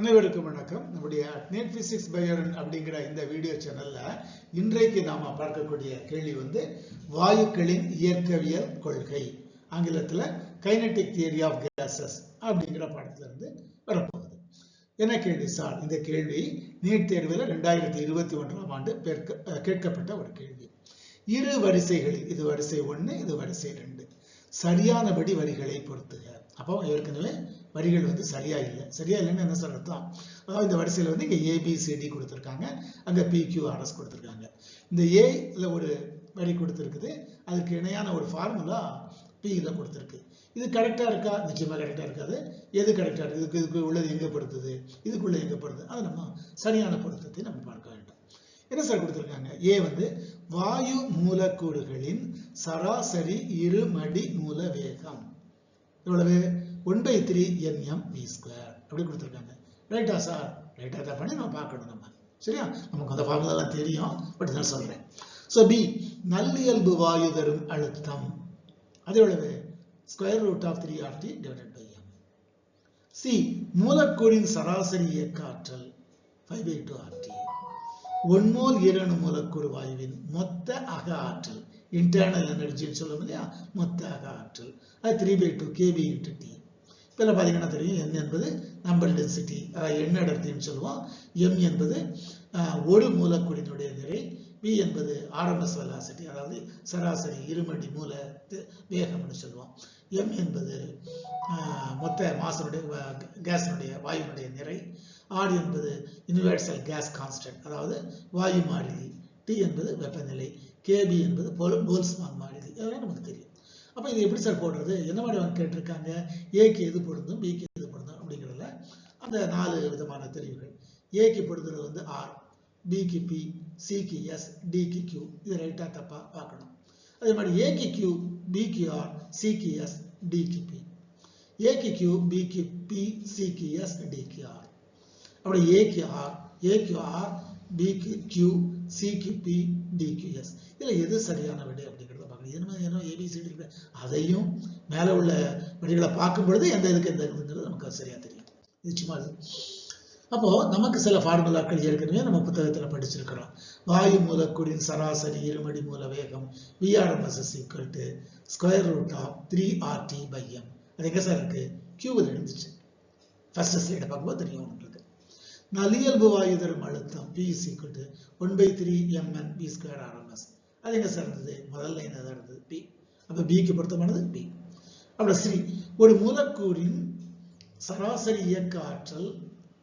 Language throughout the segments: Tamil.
அனைவருக்கும் வணக்கம். நம்முடைய நேட் பிசிக்ஸ் பயோரன் அப்படிங்கிற இந்த வீடியோ சேனல்ல இன்றைக்கு நாம பார்க்கக்கூடிய கேள்வி வந்து வாயுக்களின் இயற்கவியல் கொள்கை ஆங்கிலத்துல கைனட்டிக் தியரி ஆஃப் கேசஸ் அப்படிங்கிற பாடத்துல இருந்து வரப்போகுது. என்ன கேள்வி சார் இந்த கேள்வி நீட் தேர்வில் ரெண்டாயிரத்தி இருபத்தி ஒன்றாம் ஆண்டு கேட்கப்பட்ட ஒரு கேள்வி. இரு வரிசைகளில் இது வரிசை ஒன்று இது வரிசை ரெண்டு. சரியானபடி வரிகளை பொறுத்துக அப்போ ஏற்கனவே வரிகள் வந்து சரியா இல்லை. சரியா இல்லைன்னு என்ன சார் அர்த்தம்? அதாவது இந்த வரிசையில் வந்து இங்கே ஏபிசிடி கொடுத்துருக்காங்க. அங்கே பிக்யூஆர்எஸ் கொடுத்துருக்காங்க. இந்த ஏல ஒரு வரி கொடுத்துருக்குது. அதுக்கு இணையான ஒரு ஃபார்முலா பியில் கொடுத்துருக்கு. இது கரெக்டாக இருக்கா? நிச்சயமாக கரெக்டாக இருக்காது. எது கரெக்டாக இருக்குது இதுக்கு இதுக்கு உள்ளது எங்கே பொறுத்துது இதுக்குள்ளே எங்கே பொறுத்துது அது நம்ம சரியான பொருத்தத்தை நம்ம பார்க்க வேண்டும். என்ன சார் கொடுத்துருக்காங்க? ஏ வந்து வாயு மூலக்கூறுகளின் சராசரி இருமடி மூல வேகம் எவ்வளவு? One by three NM V square அப்படி கொடுத்துருக்காங்க. ரைட்டா சார் ரைட்டா தான் பண்ணி நம்ம பார்க்கணும் நம்ம. சரியா? நமக்கு அந்த ஃபார்முலாலாம் தெரியும். பட் நான் சொல்றேன். ஸோ பி நல்லியல்பு வாயு தரும் அழுத்தம். அது எவ்வளவு? Square root of three R T divided by M C மூலக்கூறின் சராசரி இயக்க ஆற்றல் five by two R T one mole ஈரணு மூலக்கூறு வாயுவின் மொத்த அக ஆற்றல். இன்டர்னல் எனர்ஜின்னு சொல்லுவோம் இல்லையா? மொத்த அக ஆற்றல் அது three by two KB into T இதில் பார்த்தீங்கன்னா தெரியும் என் என்பது நம்பர் டென்சிட்டி அதாவது எண் அடர்த்தின்னு சொல்லுவோம். எம் என்பது ஒரு மூலக்கூறினுடைய நிறை. V என்பது ஆர்எம்எஸ் வெலாசிட்டி அதாவது சராசரி இருமடி மூல வேகம்னு சொல்லுவோம். எம் என்பது மொத்த மாசனுடைய கேஸினுடைய வாயுனுடைய நிறை. ஆர் என்பது யூனிவர்சல் கேஸ் கான்ஸ்டன்ட் அதாவது வாயு மாறிலி டி என்பது வெப்பநிலை. கேபி என்பது போல்ஸ்மான் மாறிலி இதெல்லாம் நமக்கு தெரியும். அப்போ இது எப்படி சார் போடுறது? என்ன மாதிரி அவங்க கேட்டிருக்காங்க? ஏக்கு எது பொருந்தும்? பிக்கு எது பொருந்தும் அப்படிங்கிறதுல அந்த நாலு விதமான தெரிவுகள். ஏக்கு பொருந்துறது வந்து ஆர் பிக்கு பி சிக்கு எஸ் டிக்கு கியூ இது ரைட்டா தப்பாக பார்க்கணும். அதே மாதிரி ஏக்கு கியூ பிக்கு ஆர் சிக்கு எஸ் டிக்கு பி ஏக்கு கியூ பிக்கு பி சிக்கு எஸ் டிக்கு ஆர் அப்படி ஏக்கு ஆர் ஏக்கு ஆர் பிக்கு கியூ சிக்கு பி டிக்கு எஸ் இதில் எது சரியான விடை அப்படிங்கிறத பார்க்கணும். என்ன என்ன ஏபிசிடி இருக்கு அதையும் மேலே உள்ள வழிகளை பார்க்கும் பொழுது எந்த இதுக்கு எந்த இதுங்கிறது நமக்கு சரியாக தெரியும். நிச்சயமாக அது. அப்போது நமக்கு சில ஃபார்முலாக்கள் ஏற்கனவே நம்ம புத்தகத்தில் படிச்சிருக்கிறோம். வாயு மூலக்கூறின் சராசரி இருமடி மூல வேகம் VRMS is equal to square root of three RT by M அது எங்கே சார் இருக்குது கியூவில் இருந்துச்சு ஃபர்ஸ்ட் ஸ்லைடை பார்க்கும்போது தெரியும் உங்களுக்கு. நலியல்பு வாயு தரும் அழுத்தம் P is to one by three MN P square RMS அது எங்கே சார் இருந்தது? முதல் லைன் தான் இருந்தது பி அப்போ பிக்கு பொருத்தமானது பி அப்புறம் சி ஒரு மூலக்கூறின் சராசரி இயக்க ஆற்றல்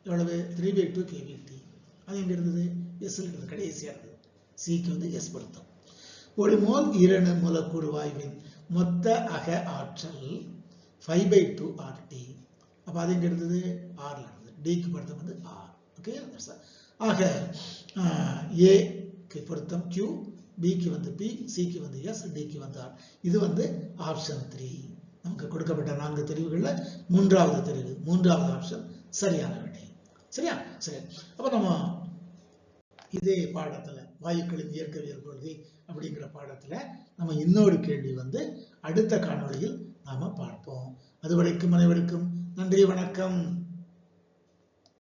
எவ்வளவு? த்ரீ பை டூ கேவிடி அது எங்க இருந்தது? எஸ் இருந்தது இருந்தது. சிக்கு வந்து எஸ் பொருத்தம். ஒரு மோல் இரண்டு மூலக்கூறு வாயுவின் மொத்த அக ஆற்றல் ஃபைவ் பை டூ ஆர்டி அப்போ அது எங்கே இருந்தது? ஆரில் இருந்தது. டிக்கு பொருத்தம் வந்து ஆர் ஓகே ஆக ஏக்கு பொருத்தம் கியூ பிக்கு வந்து பி சிக்கு வந்து எஸ் டிக்கு வந்து ஆர் இது வந்து ஆப்ஷன் த்ரீ நமக்கு கொடுக்கப்பட்ட நான்கு தெரிவுகள்ல மூன்றாவது தெரிவு மூன்றாவது ஆப்ஷன் சரியான விடை சரியா? சரி. அப்ப நம்ம இதே பாடத்துல வாயுக்களின் இயற்கவியல் கொள்கை அப்படிங்கிற பாடத்துல நம்ம இன்னொரு கேள்வி வந்து அடுத்த காணொளியில் நாம பார்ப்போம். அதுவரைக்கும் அனைவருக்கும் நன்றி வணக்கம்.